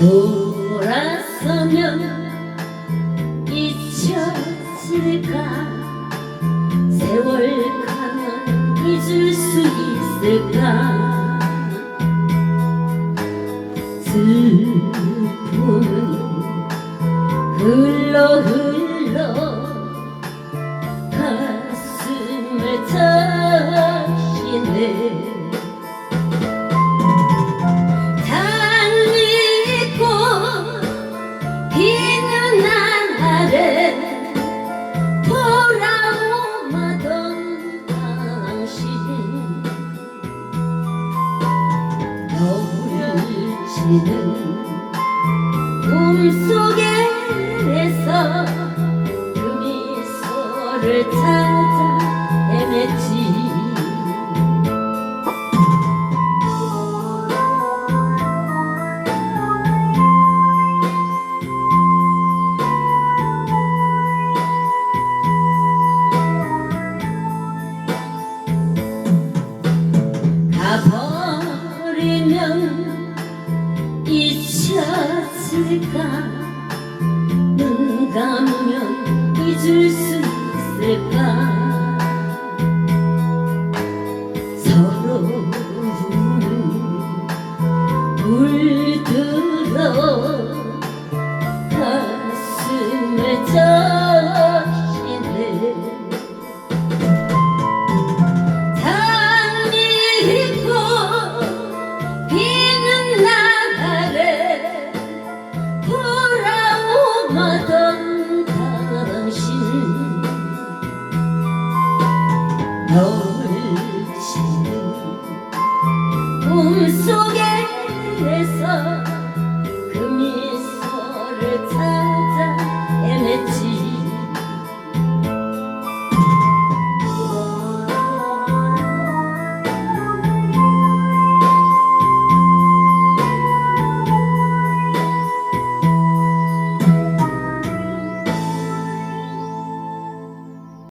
돌아서면 잊혀질까? 세월 가면 잊을 수 있을까? 슬픔은 흘러 흘러 가슴을 다시 내 지는 꿈속에서 그 미소를 찾아 헤맸지 잊혀질까. 눈 감으면 잊을 수 있을까 별신 꿈속